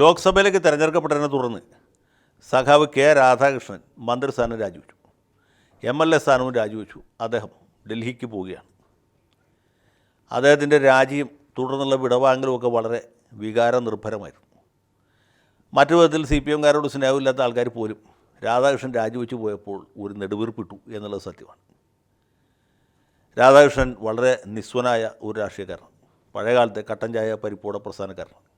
ലോക്സഭയിലേക്ക് തിരഞ്ഞെടുക്കപ്പെട്ടതിനെ തുടർന്ന് സഖാവ് കെ രാധാകൃഷ്ണൻ മന്ത്രിസ്ഥാനം രാജിവെച്ചു. എം എൽ എ സ്ഥാനവും രാജിവെച്ചു. അദ്ദേഹം ഡൽഹിക്ക് പോവുകയാണ്. അദ്ദേഹത്തിന്റെ രാജിയും തുടർന്നുള്ള വിടവാങ്ങലും ഒക്കെ വളരെ വികാര നിർഭരമായിരുന്നു മറ്റു വിധത്തിൽ സി പി എംകാരോട് സ്നേഹമില്ലാത്ത ആൾക്കാർ പോലും രാധാകൃഷ്ണൻ രാജിവെച്ച് പോയപ്പോൾ ഒരു നെടുവീർപ്പിട്ടു എന്നുള്ളത് സത്യമാണ്. രാധാകൃഷ്ണൻ വളരെ നിസ്വനായ ഒരു രാഷ്ട്രീയക്കാരനാണ്. പഴയകാലത്തെ കട്ടൻ ചായ പരിപ്പോട പ്രസ്ഥാനക്കാരനാണ്.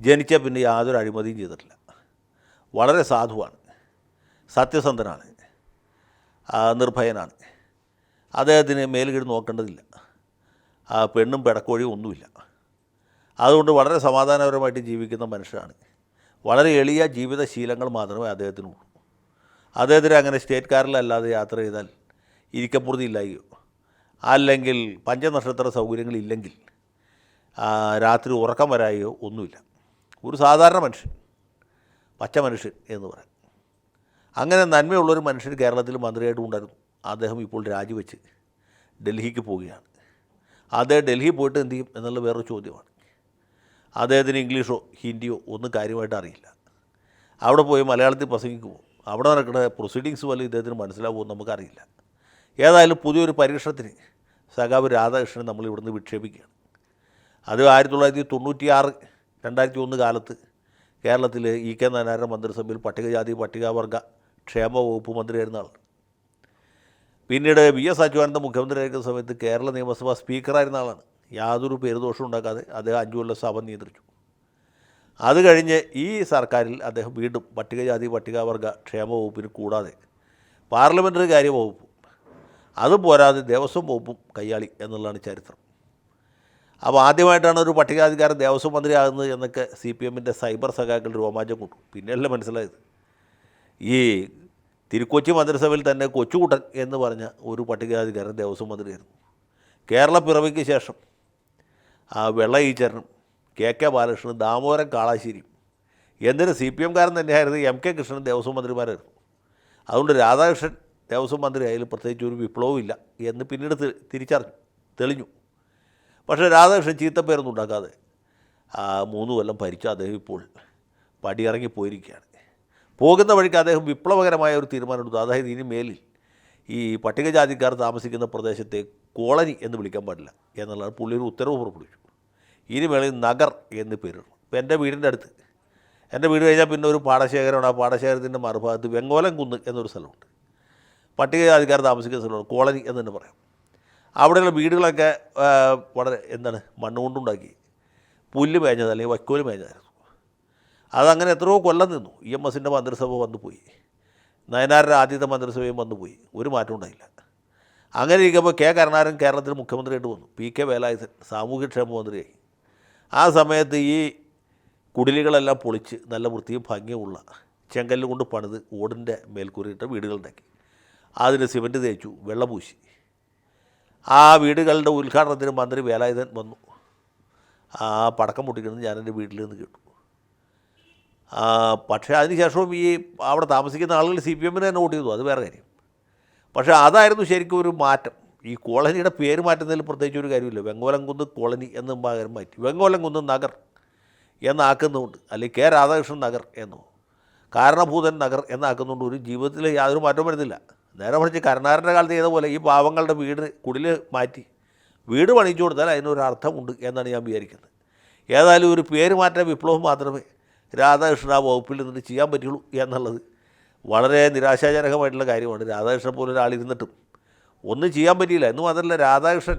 ജനിച്ച പിന്നെ യാതൊരു അഴിമതിയും ചെയ്തിട്ടില്ല. വളരെ സാധുവാണ്. സത്യസന്ധനാണ്. നിർഭയനാണ്. അദ്ദേഹത്തിന് മേലുകീഴ് നോക്കേണ്ടതില്ല. ആ പെണ്ണും പെടക്കോഴിയും ഒന്നുമില്ല. അതുകൊണ്ട് വളരെ സമാധാനപരമായിട്ട് ജീവിക്കുന്ന മനുഷ്യനാണ്. വളരെ എളിയ ജീവിതശീലങ്ങൾ മാത്രമേ അദ്ദേഹത്തിനുള്ളൂ. അദ്ദേഹത്തിന് അങ്ങനെ സ്റ്റേറ്റ് കാറിലല്ലാതെ യാത്ര ചെയ്താൽ ഇരിക്കപ്പുറതി ഇല്ലായോ അല്ലെങ്കിൽ പഞ്ചനക്ഷത്ര സൗകര്യങ്ങളില്ലെങ്കിൽ രാത്രി ഉറക്കം വരായോ ഒന്നുമില്ല. ഒരു സാധാരണ മനുഷ്യൻ പച്ച മനുഷ്യൻ എന്ന് പറയാം. അങ്ങനെ നന്മയുള്ളൊരു മനുഷ്യൻ കേരളത്തിൽ മന്ത്രിയായിട്ട് ഉണ്ടായിരുന്നു. അദ്ദേഹം ഇപ്പോൾ രാജിവെച്ച് ഡൽഹിക്ക് പോവുകയാണ്. അദ്ദേഹം ഡൽഹി പോയിട്ട് എന്ത് ചെയ്യും എന്നുള്ള വേറൊരു ചോദ്യമാണ്. അദ്ദേഹത്തിന് ഇംഗ്ലീഷോ ഹിന്ദിയോ ഒന്നും കാര്യമായിട്ട് അറിയില്ല. അവിടെ പോയി മലയാളത്തിൽ പ്രസംഗിക്കുമോ? അവിടെ നടക്കുന്ന പ്രൊസീഡിങ്സ് പോലും ഇദ്ദേഹത്തിന് മനസ്സിലാവുമോ നമുക്കറിയില്ല. ഏതായാലും പുതിയൊരു പരീക്ഷണത്തിന് സഖാവ് രാധാകൃഷ്ണൻ നമ്മൾ ഇവിടുന്ന് വിക്ഷേപിക്കുകയാണ്. അത് ആയിരത്തി തൊള്ളായിരത്തി തൊണ്ണൂറ്റിയാറ് രണ്ടായിരത്തി ഒന്ന് കാലത്ത് കേരളത്തിൽ ഇ കെ നാരായണ മന്ത്രിസഭയിൽ പട്ടികജാതി പട്ടികവർഗ ക്ഷേമ വകുപ്പ് മന്ത്രിയായിരുന്ന ആൾ പിന്നീട് വി എസ് അച്യുതാനന്ദ മുഖ്യമന്ത്രിയായിരിക്കുന്ന സമയത്ത് കേരള നിയമസഭാ സ്പീക്കറായിരുന്ന ആളാണ്. യാതൊരു പേരുദോഷവും ഉണ്ടാക്കാതെ അദ്ദേഹം അഞ്ചു കൊല്ലം സഭ നിയന്ത്രിച്ചു. അത് കഴിഞ്ഞ് ഈ സർക്കാരിൽ അദ്ദേഹം വീണ്ടും പട്ടികജാതി പട്ടികവർഗ ക്ഷേമ വകുപ്പിന് കൂടാതെ പാർലമെന്ററി കാര്യ വകുപ്പും അതും പോരാതെ ദേവസ്വം വകുപ്പും കൈയാളി എന്നുള്ളതാണ് ചരിത്രം. അപ്പോൾ ആദ്യമായിട്ടാണ് ഒരു പട്ടികാധികാരൻ ദേവസ്വം മന്ത്രിയാകുന്നത് എന്നൊക്കെ സി പി എമ്മിന്റെ സൈബർ സഖാക്കൾ രോമാഞ്ചം കൂട്ടു. പിന്നെയല്ല മനസ്സിലായത്? ഈ തിരുക്കൊച്ചി മന്ത്രിസഭയിൽ തന്നെ കൊച്ചുകുട്ടൻ എന്ന് പറഞ്ഞ ഒരു പട്ടികാധികാരൻ ദേവസ്വം മന്ത്രിയായിരുന്നു. കേരള പിറവിക്ക് ശേഷം ആ വെള്ള ഈച്ചരനും കെ കെ ബാലകൃഷ്ണനും ദാമോദരൻ കാളാശ്ശേരിയും എന്തിന് സി പി എംകാരൻ തന്നെയായിരുന്നു എം കെ കൃഷ്ണൻ ദേവസ്വം മന്ത്രിമാരായിരുന്നു. അതുകൊണ്ട് രാധാകൃഷ്ണൻ ദേവസ്വം മന്ത്രി ആയാലും പ്രത്യേകിച്ച് ഒരു വിപ്ലവമില്ല എന്ന് പിന്നീട് തിരിച്ചറിഞ്ഞു തെളിഞ്ഞു. പക്ഷേ രാധാകൃഷ്ണൻ ചീത്തപ്പേരൊന്നും ഉണ്ടാക്കാതെ ആ മൂന്ന് കൊല്ലം ഭരിച്ച അദ്ദേഹം ഇപ്പോൾ പടിയിറങ്ങി പോയിരിക്കുകയാണ്. പോകുന്ന വഴിക്ക് അദ്ദേഹം വിപ്ലവകരമായ ഒരു തീരുമാനമെടുത്തു. അതായത് ഇനി മേലിൽ ഈ പട്ടികജാതിക്കാർ താമസിക്കുന്ന പ്രദേശത്തെ കോളനി എന്ന് വിളിക്കാൻ പാടില്ല എന്നുള്ളതാണ് പുള്ളി ഒരു ഉത്തരവ് പുറപ്പെടുവിച്ചു. ഇനി മേളിൽ നഗർ എന്ന് പേരിടണം ഇപ്പോൾ എന്റെ വീടിന്റെ അടുത്ത്. എന്റെ വീട് കഴിഞ്ഞാൽ പിന്നെ ഒരു പാടശേഖരമാണ്. ആ പാടശേഖരത്തിന്റെ മറുഭാഗത്ത് വെങ്ങോലം കുന്ന് എന്നൊരു സ്ഥലമുണ്ട്. പട്ടികജാതിക്കാർ താമസിക്കുന്ന സ്ഥലമാണ് കോളനി എന്ന് തന്നെ പറയാം. അവിടെയുള്ള വീടുകളൊക്കെ വളരെ എന്താണ് മണ്ണ് കൊണ്ടുണ്ടാക്കി പുല്ല് മേഞ്ഞത് അല്ലെങ്കിൽ വൈക്കോൽ മേഞ്ഞതായിരുന്നു. അതങ്ങനെ എത്രയോ കൊല്ലം നിന്നു. ഇ എം എസിന്റെ മന്ത്രിസഭ വന്നു പോയി. നയനാരുടെ ആദ്യത്തെ മന്ത്രിസഭയും വന്നു പോയി. ഒരു മാറ്റം ഉണ്ടായില്ല. അങ്ങനെ ഇരിക്കുമ്പോൾ കെ കരുണാകരൻ കേരളത്തിൽ മുഖ്യമന്ത്രിയായിട്ട് വന്നു. പി കെ വേലായുധൻ സാമൂഹ്യക്ഷേമ മന്ത്രിയായി. ആ സമയത്ത് ഈ കുടിലുകളെല്ലാം പൊളിച്ച് നല്ല വൃത്തിയും ഭംഗിയുമുള്ള ചെങ്കല്ല് കൊണ്ട് പണിത് ഓടിന്റെ മേൽക്കൂരിയിട്ട വീടുകളുണ്ടാക്കി. അതിന് സിമന്റ് തേച്ചു വെള്ളം പൂശി. ആ വീടുകളുടെ ഉദ്ഘാടനത്തിന് മന്ത്രി വേലായുധൻ വന്നു. ആ പടക്കം പൊട്ടിക്കുന്നത് ഞാൻ എന്റെ വീട്ടിൽ നിന്ന് കേട്ടു. പക്ഷേ അതിനുശേഷവും ഈ അവിടെ താമസിക്കുന്ന ആളുകൾ സി പി എമ്മിന് തന്നെ വോട്ട് ചെയ്തു. അത് വേറെ കാര്യം. പക്ഷേ അതായിരുന്നു ശരിക്കും ഒരു മാറ്റം. ഈ കോളനിയുടെ പേര് മാറ്റുന്നതിൽ പ്രത്യേകിച്ച് ഒരു കാര്യമില്ല. വെങ്കോലംകുന്ന് കോളനി എന്ന് പകരം മാറ്റി. വെങ്കോലംകുന്ന് നഗർ എന്നാക്കുന്നുണ്ട് അല്ലെങ്കിൽ കെ രാധാകൃഷ്ണൻ നഗർ എന്നോ. കാരണഭൂതൻ നഗർ എന്നാക്കുന്നുണ്ട് ഒരു ജീവിതത്തിൽ യാതൊരു മാറ്റവും വരുന്നില്ല. നേരെ മറിച്ച് കരുണാകരന്റെ കാലത്ത് ചെയ്ത പോലെ ഈ പാവങ്ങളുടെ വീട് കുടിൽ മാറ്റി വീട് പണിച്ചു കൊടുത്താൽ അതിനൊരു അർത്ഥമുണ്ട് എന്നാണ് ഞാൻ വിചാരിക്കുന്നത്. ഏതായാലും ഒരു പേര് മാറ്റ വിപ്ലവം മാത്രമേ രാധാകൃഷ്ണൻ ആ വകുപ്പിൽ നിന്നിട്ട് ചെയ്യാൻ പറ്റുള്ളൂ എന്നുള്ളത് വളരെ നിരാശാജനകമായിട്ടുള്ള കാര്യമാണ്. രാധാകൃഷ്ണൻ പോലെ ഒരാളിരുന്നിട്ടും ഒന്നും ചെയ്യാൻ പറ്റിയില്ല. എന്ന് മാത്രമല്ല രാധാകൃഷ്ണൻ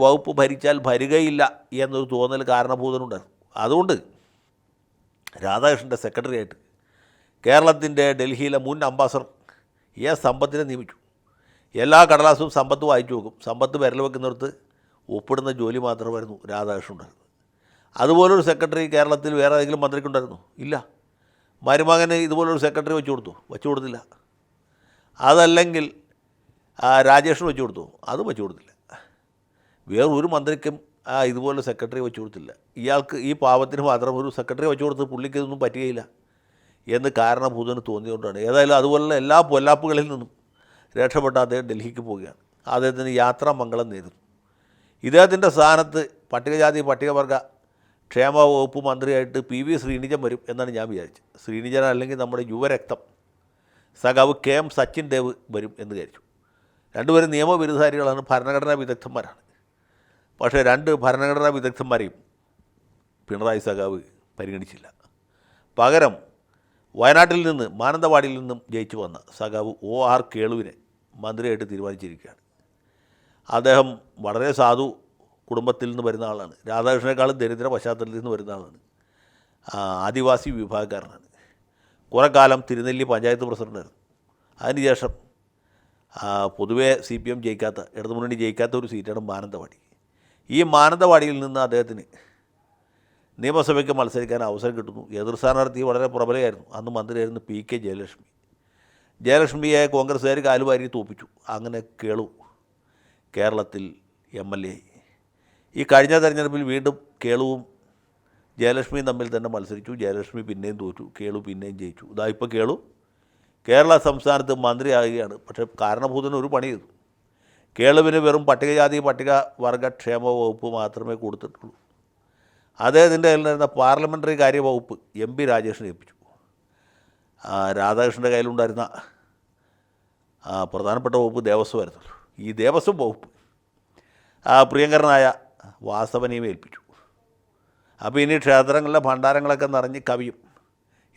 വകുപ്പ് ഭരിച്ചാൽ ഭരുകയില്ല എന്നൊരു തോന്നൽ കാരണഭൂതനുണ്ടായിരുന്നു അതുകൊണ്ട് രാധാകൃഷ്ണന്റെ സെക്രട്ടറി ആയിട്ട് കേരളത്തിന്റെ ഡൽഹിയിലെ മുൻ അംബാസഡർ എ സമ്പത്തിനെ നിയമിച്ചു. എല്ലാ കടലാസും സമ്പത്ത് വായിച്ചു നോക്കും സമ്പത്ത് വിരൽ വെക്കുന്നിടത്ത് ഒപ്പിടുന്ന ജോലി മാത്രമായിരുന്നു രാധാകൃഷ്ണൻ ഉണ്ടായിരുന്നു അതുപോലൊരു സെക്രട്ടറി കേരളത്തിൽ വേറെ ഏതെങ്കിലും മന്ത്രിക്കുണ്ടായിരുന്നു? ഇല്ല. മരുമകന് ഇതുപോലൊരു സെക്രട്ടറി വെച്ചു കൊടുത്തു. വെച്ചു കൊടുത്തില്ല. അതല്ലെങ്കിൽ ആ, രാജേഷിന് വെച്ച് കൊടുത്തു. അതും വെച്ചു കൊടുത്തില്ല. വേറെ ഒരു മന്ത്രിക്കും ഇതുപോലെ സെക്രട്ടറി വെച്ചു കൊടുത്തില്ല. ഇയാൾക്ക് ഈ പാവത്തിന് മാത്രം ഒരു സെക്രട്ടറി വെച്ചു കൊടുത്ത് പുള്ളിക്ക് ഇതൊന്നും പറ്റുകയില്ല. എന്ന് കാരണഭൂതന് തോന്നിയുകൊണ്ടാണ് ഏതായാലും അതുപോലെ എല്ലാ പൊല്ലാപ്പുകളിൽ നിന്നും രക്ഷപ്പെട്ട അദ്ദേഹം ഡൽഹിക്ക് പോവുകയാണ്. അദ്ദേഹത്തിന് യാത്രാ മംഗളം നേരുന്നു. ഇദ്ദേഹത്തിന്റെ സ്ഥാനത്ത് പട്ടികജാതി പട്ടികവർഗ ക്ഷേമ വകുപ്പ് മന്ത്രിയായിട്ട് പി വി ശ്രീനിജൻ വരും എന്നാണ് ഞാൻ വിചാരിച്ചത്. ശ്രീനിജൻ അല്ലെങ്കിൽ നമ്മുടെ യുവരക്തം സഖാവ് കെ എം സച്ചിൻ ദേവ് വരും എന്ന് വിചാരിച്ചു. രണ്ടുപേരും നിയമവിരുദ്ധാരികളാണ് ഭരണഘടനാ വിദഗ്ധന്മാരാണ്. പക്ഷേ രണ്ട് ഭരണഘടനാ വിദഗ്ധന്മാരെയും പിണറായി സഖാവ് പരിഗണിച്ചില്ല. പകരം വയനാട്ടിൽ നിന്ന് മാനന്തവാടിയിൽ നിന്നും ജയിച്ചു വന്ന സഖാവ് ഒ ആർ കേളുവിനെ മന്ത്രിയായിട്ട് തീരുമാനിച്ചിരിക്കുകയാണ്. അദ്ദേഹം വളരെ സാധു കുടുംബത്തിൽ നിന്ന് വരുന്ന ആളാണ്. രാധാകൃഷ്ണനേക്കാളും ദരിദ്ര പശ്ചാത്തലത്തിൽ നിന്ന് വരുന്ന ആളാണ്. ആദിവാസി വിഭാഗക്കാരനാണ്. കുറേ കാലം തിരുനെല്ലി പഞ്ചായത്ത് പ്രസിഡന്റായിരുന്നു അതിനുശേഷം പൊതുവേ സി പി എം ജയിക്കാത്ത ഇടതുമുന്നണി ജയിക്കാത്ത ഒരു സീറ്റാണ് മാനന്തവാടി. ഈ മാനന്തവാടിയിൽ നിന്ന് അദ്ദേഹത്തിന് നിയമസഭയ്ക്ക് മത്സരിക്കാൻ അവസരം കിട്ടുന്നു. എതിർ സ്ഥാനാർത്ഥി വളരെ പ്രബലയായിരുന്നു. അന്ന് മന്ത്രിയായിരുന്നു പി കെ ജയലക്ഷ്മി. ജയലക്ഷ്മിയെ കോൺഗ്രസ്സുകാർ കാലുവാരി തോപ്പിച്ചു. അങ്ങനെ കേളു കേരളത്തിൽ എം എൽ എ ഈ കഴിഞ്ഞ തെരഞ്ഞെടുപ്പിൽ വീണ്ടും കേളുവും ജയലക്ഷ്മിയും തമ്മിൽ തന്നെ മത്സരിച്ചു. ജയലക്ഷ്മി പിന്നെയും തോറ്റു. കേളു പിന്നെയും ജയിച്ചു. ഇതാ ഇപ്പോൾ കേളു. കേരള സംസ്ഥാനത്ത് മന്ത്രിയാകുകയാണ് പക്ഷേ കാരണഭൂതന് ഒരു പണി ചെയ്തു കേളുവിന് വെറും പട്ടികജാതി പട്ടിക ക്ഷേമ വകുപ്പ് മാത്രമേ കൊടുത്തിട്ടുള്ളൂ. അദ്ദേഹത്തിന്റെ കയ്യിലിരുന്ന പാർലമെന്ററി കാര്യവകുപ്പ് എം പി രാജേഷിനെ ഏൽപ്പിച്ചു. ആ, രാധാകൃഷ്ണന്റെ കയ്യിലുണ്ടായിരുന്ന ആ, പ്രധാനപ്പെട്ട വകുപ്പ് ദേവസ്വമായിരുന്നല്ലോ ഈ ദേവസ്വം വകുപ്പ് ആ പ്രിയങ്കരനായ വാസവനെയും ഏൽപ്പിച്ചു. അപ്പോൾ ഇനി ക്ഷേത്രങ്ങളിലെ ഭണ്ഡാരങ്ങളൊക്കെ നിറഞ്ഞ് കവിയും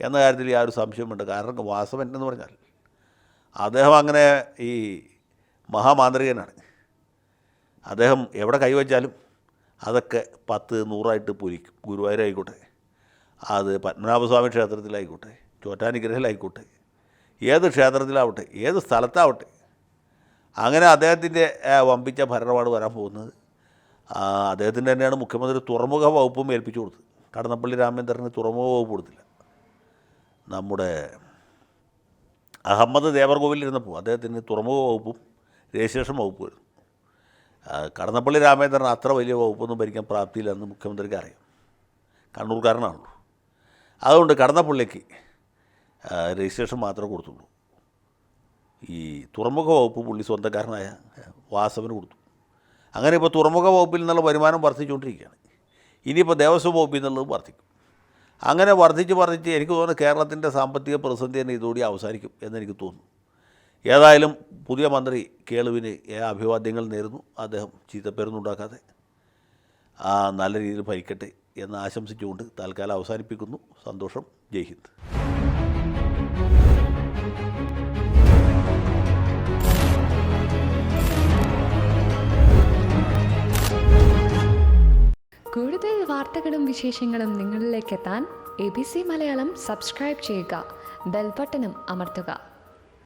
എന്ന കാര്യത്തിൽ യാതൊരു സംശയമുണ്ട്. കാരണം വാസവൻ എന്ന് പറഞ്ഞാൽ അദ്ദേഹം അങ്ങനെ ഈ മഹാമാന്ത്രികനാണ്. അദ്ദേഹം എവിടെ കൈവച്ചാലും അതൊക്കെ പത്ത് നൂറായിട്ട് പൊരിക്കും. ഗുരുവായൂരായിക്കോട്ടെ. അത് പത്മനാഭസ്വാമി ക്ഷേത്രത്തിലായിക്കോട്ടെ. ചോറ്റാനിഗ്രഹിലായിക്കോട്ടെ ഏത് ക്ഷേത്രത്തിലാവട്ടെ ഏത് സ്ഥലത്താവട്ടെ. അങ്ങനെ അദ്ദേഹത്തിന്റെ വമ്പിച്ച ഭരണമാണ് വരാൻ പോകുന്നത്. അദ്ദേഹത്തിന് തന്നെയാണ് മുഖ്യമന്ത്രി തുറമുഖ വകുപ്പും ഏൽപ്പിച്ചു കൊടുത്തത്. കടന്നപ്പള്ളി രാമചന്ദ്രന് തുറമുഖ വകുപ്പ് കൊടുത്തില്ല. നമ്മുടെ അഹമ്മദ് ദേവർകോവിലിരുന്നപ്പോൾ അദ്ദേഹത്തിന് തുറമുഖ വകുപ്പും രജിസ്ട്രേഷൻ വകുപ്പ് വരുന്നു ആ, കടന്നപ്പള്ളി രാമചന്ദ്രൻ അത്ര വലിയ വകുപ്പൊന്നും ഭരിക്കാൻ പ്രാപ്തിയില്ലെന്ന് മുഖ്യമന്ത്രിക്ക് അറിയാം. കണ്ണൂർക്കാരനാണല്ലോ അതുകൊണ്ട് കടന്നപ്പള്ളിക്ക് രജിസ്ട്രേഷൻ മാത്രമേ കൊടുത്തുള്ളൂ. ഈ തുറമുഖ വകുപ്പ് പുള്ളി സ്വന്തക്കാരനായ വാസവന് കൊടുത്തു. അങ്ങനെ ഇപ്പോൾ തുറമുഖ വകുപ്പിൽ നിന്നുള്ള വരുമാനം വർദ്ധിച്ചുകൊണ്ടിരിക്കുകയാണ്. ഇനിയിപ്പോൾ ദേവസ്വം വകുപ്പിൽ നിന്നുള്ളതും വർദ്ധിക്കും. അങ്ങനെ വർദ്ധിച്ച് വർദ്ധിച്ച് എനിക്ക് തോന്നുന്നു കേരളത്തിന്റെ സാമ്പത്തിക പ്രതിസന്ധി തന്നെ ഇതോടെ അവസാനിക്കും എന്നെനിക്ക് തോന്നുന്നു. ഏതായാലും പുതിയ മന്ത്രി കേളുവിന് അഭിവാദ്യങ്ങൾ നേരുന്നു. അദ്ദേഹം ചീത്തപ്പേരൊന്നും ഉണ്ടാക്കാതെ ആ നല്ല രീതിയിൽ ഭരിക്കട്ടെ എന്ന് ആശംസിച്ചുകൊണ്ട് തൽക്കാലം അവസാനിപ്പിക്കുന്നു. സന്തോഷം. ജയ് ഹിന്ദ്. കൂടുതൽ വാർത്തകളും വിശേഷങ്ങളും നിങ്ങളിലേക്ക് എത്താൻ മലയാളം സബ്സ്ക്രൈബ് ചെയ്യുക. അമർത്തുക.